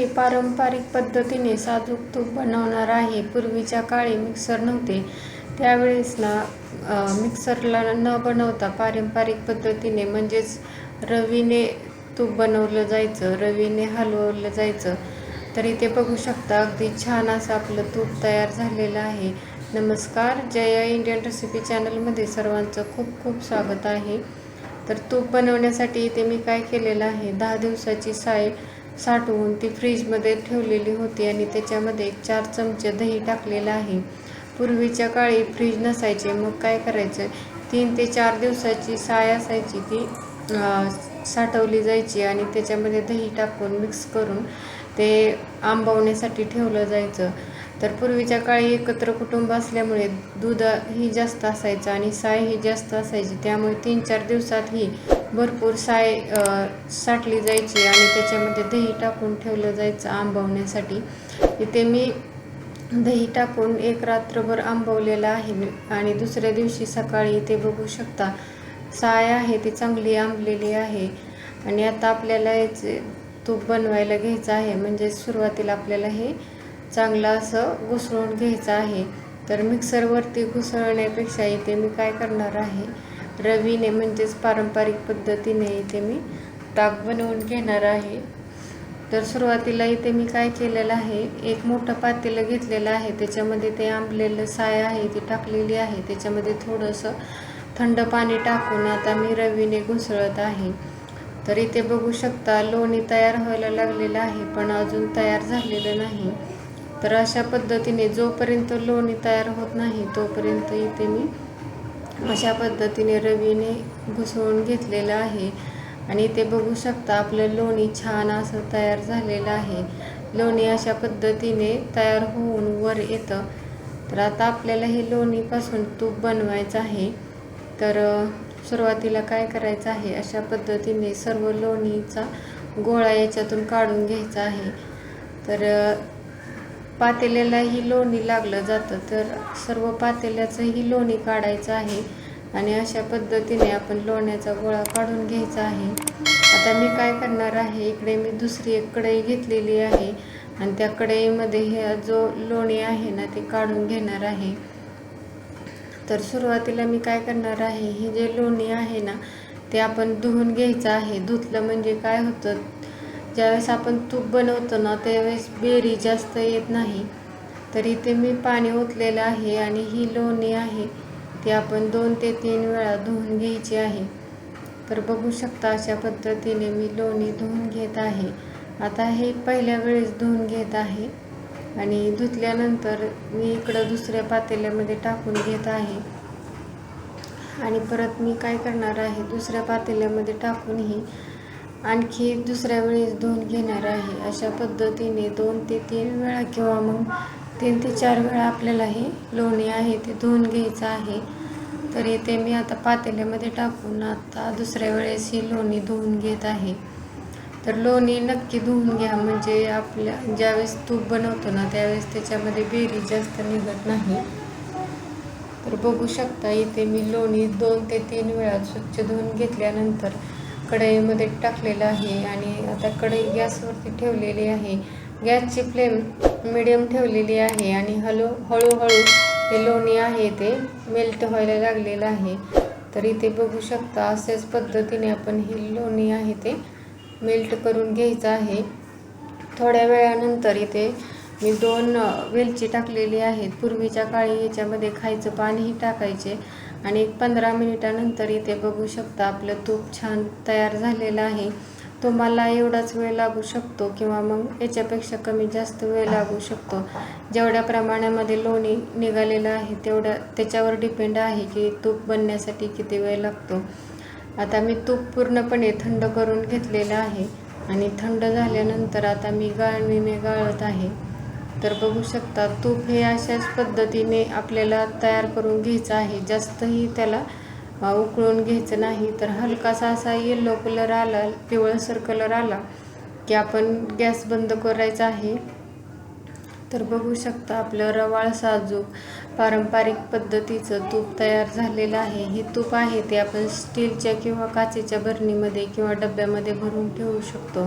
मी पारंपरिक पद्धतीने साजूक तूप बनवणार आहे. पूर्वीच्या काळी मिक्सर नव्हते. त्यावेळेस ना मिक्सरला न बनवता पारंपरिक पद्धतीने म्हणजेच रवीने तूप बनवलं जायचं रवीने हलवलं जायचं. तर इथे बघू शकता अगदी छान असं आपलं तूप तयार झालेलं आहे. नमस्कार जया इंडियन रेसिपी चॅनलमध्ये सर्वांचं खूप खूप स्वागत आहे. तर तूप बनवण्यासाठी इथे मी काय केलेलं आहे? दहा दिवसाची साय साठवून ती फ्रीजमध्ये ठेवलेली होती आणि त्याच्यामध्ये एक चार चमचे दही टाकलेलं आहे. पूर्वीच्या काळी फ्रीज नसायचे. मग काय करायचं? तीन ते चार दिवसाची साय असायची ती साठवली जायची आणि त्याच्यामध्ये दही टाकून मिक्स करून ते आंबवण्यासाठी ठेवलं जायचं. तर पूर्वीच्या काळी एकत्र कुटुंब असल्यामुळे दूध ही जास्त असायचं आणि साय ही जास्त असायची. त्यामुळे तीन चार दिवसात ही भरपूर साय साठली जायची आणि त्याच्यामध्ये दही टाकून ठेवलं जायचं आंबवण्यासाठी. इथे मी दही टाकून एक रात्रभर आंबवलेलं आहे आणि दुसऱ्या दिवशी सकाळी इथे बघू शकता साय आहे ती चांगली आंबलेली आहे. आणि आता आपल्याला याचे तूप बनवायला घ्यायचं आहे. म्हणजे सुरुवातीला आपल्याला हे चांगलं असं घुसळून घ्यायचं आहे. तर मिक्सरवरती घुसळण्यापेक्षा इथे मी काय करणार आहे रवीने म्हणजेच पारंपरिक पद्धतीने इथे मी ताक बनवून घेणार आहे. तर सुरुवातीला इथे मी काय केलेलं आहे एक मोठं पातेलं घेतलेलं आहे. त्याच्यामध्ये ते आंबलेलं साय आहे ती टाकलेली आहे. त्याच्यामध्ये थोडंसं थंड पाणी टाकून आता मी रवीने घुसळत आहे. तर इथे बघू शकता लोणी तयार व्हायला लागलेलं आहे पण अजून तयार झालेलं नाही. तर अशा पद्धतीने जोपर्यंत लोणी तयार होत नाही तोपर्यंत इथे मी अशा पद्धतीने रवीने घुसळून घेतलेलं आहे. आणि ते बघू शकता आपलं लोणी छान असं तयार झालेलं आहे. लोणी अशा पद्धतीने तयार होऊन वर येतं. तर आता आपल्याला हे लोणीपासून तूप बनवायचं आहे. तर सुरुवातीला काय करायचं आहे? अशा पद्धतीने सर्व लोणीचा गोळा याच्यातून काढून घ्यायचा आहे. तर पातेल्यालाही लोणी लागलं जातं. तर सर्व पातेल्याचंही लोणी काढायचं आहे आणि अशा पद्धतीने आपण लोण्याचा गोळा काढून घ्यायचा आहे. आता मी काय करणार आहे? इकडे मी दुसरी एक कढई घेतलेली आहे आणि त्या कढईमध्ये हे जो लोणी आहे ना ते काढून घेणार आहे. तर सुरुवातीला मी काय करणार आहे? हे जे लोणी आहे ना ते आपण धुवून घ्यायचं आहे. धुतलं म्हणजे काय होतं? ज्यावेळेस आपण तूप बनवतो ना त्यावेळेस बेरी जास्त येत नाही. तर इथे मी पाणी ओतलेलं आहे आणि ही लोणी आहे ती आपण दोन ते तीन वेळा धुवून घ्यायची आहे. तर बघू शकता अशा पद्धतीने मी लोणी धुवून घेत आहे. आता हे पहिल्या वेळेस धुवून घेत आहे आणि धुतल्यानंतर मी इकडं दुसऱ्या पातेल्यामध्ये टाकून घेत आहे. आणि परत मी काय करणार आहे दुसऱ्या पातेल्यामध्ये टाकूनही आणखी दुसऱ्या वेळेस धुवून घेणार आहे. अशा पद्धतीने दोन ते तीन वेळा किंवा मग तीन ते चार वेळा आपल्याला हे लोणी आहे ते धुवून घ्यायचं आहे. तर इथे मी आता पातेल्यामध्ये टाकून आता दुसऱ्या वेळेस ही लोणी धुवून घेत आहे. तर लोणी नक्की धुवून घ्या. म्हणजे आपल्या ज्यावेळेस तूप बनवतो ना त्यावेळेस त्याच्यामध्ये बेरी जास्त निघत नाही. तर बघू शकता इथे मी लोणी दोन ते तीन वेळा स्वच्छ धुवून घेतल्यानंतर कढईमध्ये टाकलेलं आहे आणि आता कढई गॅसवरती ठेवलेली आहे. गॅसची फ्लेम मिडियम ठेवलेली आहे आणि हळू हळूहळू हे लोणी आहे ते मेल्ट व्हायला लागलेलं आहे. तर इथे बघू शकता अशाच पद्धतीने आपण ही लोणी आहे ते मेल्ट करून घ्यायचं आहे. थोड्या वेळानंतर इथे मी दोन वेलची टाकलेली आहेत. पूर्वीच्या काळी याच्यामध्ये खायचं पाणीही टाकायचे. आणि एक पंधरा मिनिटानंतर इथे बघू शकता आपलं तूप छान तयार झालेलं आहे. तुम्हाला एवढाच वेळ लागू शकतो किंवा मग याच्यापेक्षा कमी जास्त वेळ लागू शकतो. जेवढ्या प्रमाणामध्ये लोणी निघालेलं आहे तेवढ्या त्याच्यावर डिपेंड आहे की तूप बनण्यासाठी किती वेळ लागतो. आता मी तूप पूर्णपणे थंड करून घेतलेलं आहे आणि थंड झाल्यानंतर आता मी गाळणीने गाळत आहे. तर बघू शकता तूप हे अशाच पद्धतीने आपल्याला तयार करून घ्यायचं आहे. जास्तही त्याला उकळून घ्यायचं नाही. तर हलकासा असा येल्लो कलर आला पिवळसर कलर आला की आपण गॅस बंद करायचा आहे. तर बघू शकता आपलं रवाळ साजूक पारंपरिक पद्धतीचं तूप तयार झालेलं आहे हे तूप आहे ते आपण स्टीलच्या किंवा काचेच्या बरणीमध्ये किंवा डब्यामध्ये भरून ठेवू शकतो.